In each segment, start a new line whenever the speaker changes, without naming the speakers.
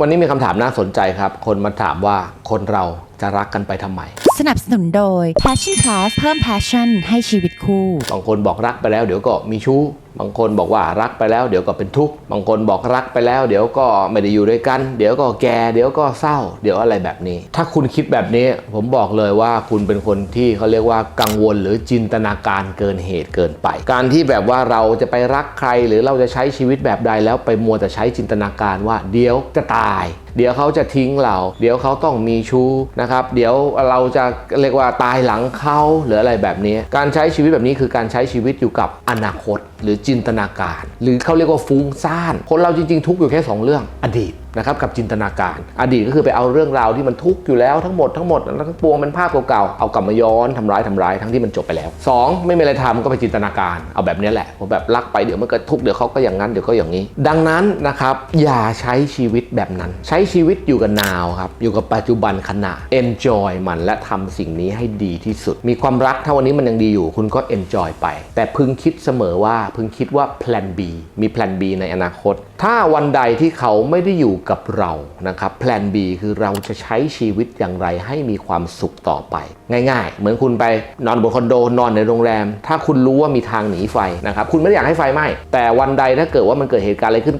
วันนี้มีคำถามน่าสนใจครับ คนมาถามว่าคนเราจะรักกันไปทำไม
สนับสนุนโดย Passion Plus เพิ่ม passion ให้ชีวิตคู่
บางคนบอกรักไปแล้วเดี๋ยวก็มีชู้บางคนบอกว่ารักไปแล้วเดี๋ยวก็เป็นทุกข์ บางคนบอกรักไปแล้วเดี๋ยวก็ไม่ได้อยู่ด้วยกัน เดี๋ยวก็แก่เดี๋ยวก็เศร้า เดี๋ยวอะไรแบบนี้ ถ้าคุณคิดแบบนี้ผมบอกเลยว่าคุณเป็นคนที่เขาเรียกว่ากังวลหรือจินตนาการเกินเหตุเกินไป การที่แบบว่าเราจะไปรักใครหรือเราจะใช้ชีวิตแบบใดแล้วไปมัวแต่ใช้จินตนาการว่าเดี๋ยวจะตายเดี๋ยวเขาจะทิ้งเรา เดี๋ยวเขาต้องมีชู้นะครับ เดี๋ยวเราจะเรียกว่าตายหลังเขาหรืออะไรแบบนี้ การใช้ชีวิตแบบนี้คือการใช้ชีวิตอยู่กับอนาคต หรือจินตนาการ หรือเขาเรียกว่าฟุ้งซ่าน คนเราจริง ๆ ทุกอยู่แค่ 2 เรื่อง อดีตนะครับกับจินตนาการ อดีตก็คือไปเอาเรื่องราวที่มันทุกข์อยู่แล้วทั้งหมดทั้งหมดแล้วทั้งปวงเป็นภาพเก่าๆเอากลับมาย้อนทำร้ายทำร้ายทั้งที่มันจบไปแล้ว 2 ไม่มีอะไรทำก็ไปจินตนาการ เอาแบบนี้แหละผมแบบรักไปเดี๋ยวมันก็ทุกข์เดี๋ยวเขาก็อย่างนั้นเดี๋ยวก็อย่างนี้ ดังนั้นนะครับอย่าใช้ชีวิตแบบนั้น ใช้ชีวิตอยู่กับนาวครับอยู่กับปัจจุบันขณะ enjoy มันและทำสิ่งนี้ให้ดีที่สุด มีความรักถ้าวันนี้มันยังดีอยู่ คุณก็ enjoy ไป แต่พึงคิดเสมอว่าพึงคิดว่า plan B มี plan B ในอนาคต ถ้าวันใดที่เขาไม่ได้อยู่กับเรานะครับ plan B คือเราจะใช้ชีวิตอย่างไรให้มีความสุขต่อไป ง่าย ๆ เหมือนคุณไปนอนบนคอนโดนอนในโรงแรม ถ้าคุณรู้ว่ามีทางหนีไฟนะครับคุณไม่ได้อยากให้ไฟไหม้แต่วันใดถ้าเกิดว่ามันเกิดเหตุการณ์อะไรขึ้น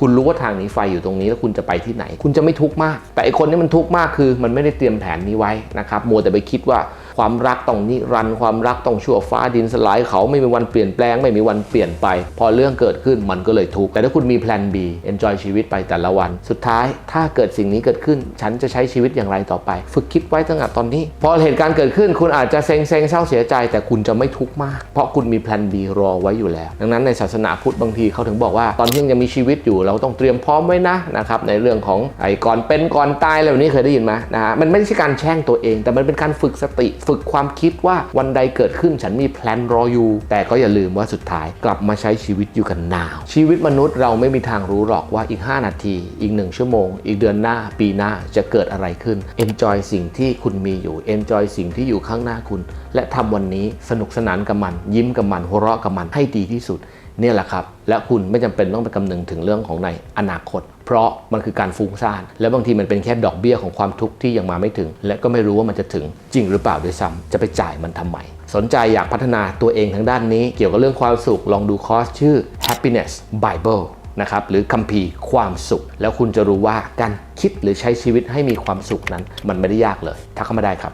คุณรู้ว่าทางหนีไฟอยู่ตรงนี้แล้วคุณจะไปที่ไหน คุณจะไม่ทุกข์มาก แต่ไอคนที่มันทุกข์มากคือ มันไม่ได้เตรียมแผนนี้ไว้นะครับมัวแต่ไปคิดว่า ความรักต้องนิรันด์ความรักต้องชั่วฟ้าดินสลายเขาไม่มีวันเปลี่ยนแปลงไม่มีวันเปลี่ยนไป พอเรื่องเกิดขึ้นมันก็เลยทุกข์แต่ถ้าคุณมีแพลน B enjoy ชีวิตไปแต่ละวัน สุดท้ายถ้าเกิดสิ่งนี้เกิดขึ้น ฉันจะใช้ชีวิตอย่างไรต่อไป ฝึกคิดไว้ตั้งแต่ตอนนี้ พอเหตุการณ์เกิดขึ้น คุณอาจจะเซ็งเซ็งเศร้าเสียใจ แต่คุณจะไม่ทุกข์มาก เพราะคุณมีแพลน B รอไว้อยู่แล้ว ดังนั้นในศาสนาพุทธบางทีเขาถึงบอกว่า ตอนที่ยังมีชีวิตอยู่เราต้องเตรียมพร้อมไว้นะนะครับในเรื่องของไอ้ก่อนเป็นก่อนตายอะไรแบบนี้เคยได้ยินไหมนะฮะมันไม่ใช่การแช่งตัวเอง แต่มันเป็นการฝึกสติฝึกความคิดว่าวันใดเกิดขึ้นฉันมีแพลนรออยู่ แต่ก็อย่าลืมว่าสุดท้ายกลับมาใช้ชีวิตอยู่กันนาว ชีวิตมนุษย์เราไม่มีทางรู้หรอกว่าอีก 5 นาที อีก 1 ชั่วโมง อีกเดือนหน้า ปีหน้าจะเกิดอะไรขึ้น enjoy สิ่งที่คุณมีอยู่ enjoy สิ่งที่อยู่ข้างหน้าคุณ และทำวันนี้สนุกสนานกับมัน ยิ้มกับมันหัวเราะกับมันให้ดีที่สุดเนี่ยแหละครับ และคุณไม่จำเป็นต้องไปคำนึงถึงเรื่องของในอนาคต เพราะมันคือการฟุ้งซ่าน และบางทีมันเป็นแค่ดอกเบี้ยของความทุกข์ที่ยังมาไม่ถึง และก็ไม่รู้ว่ามันจะถึงจริงหรือเปล่าด้วยซ้ำจะไปจ่ายมันทำไม สนใจอยากพัฒนาตัวเองทางด้านนี้ เกี่ยวกับเรื่องความสุขลองดูคอร์สชื่อ happiness bible นะครับหรือคัมภีร์ความสุข แล้วคุณจะรู้ว่าการคิดหรือใช้ชีวิตให้มีความสุขนั้น มันไม่ได้ยากเลยทักเข้ามาได้ครับ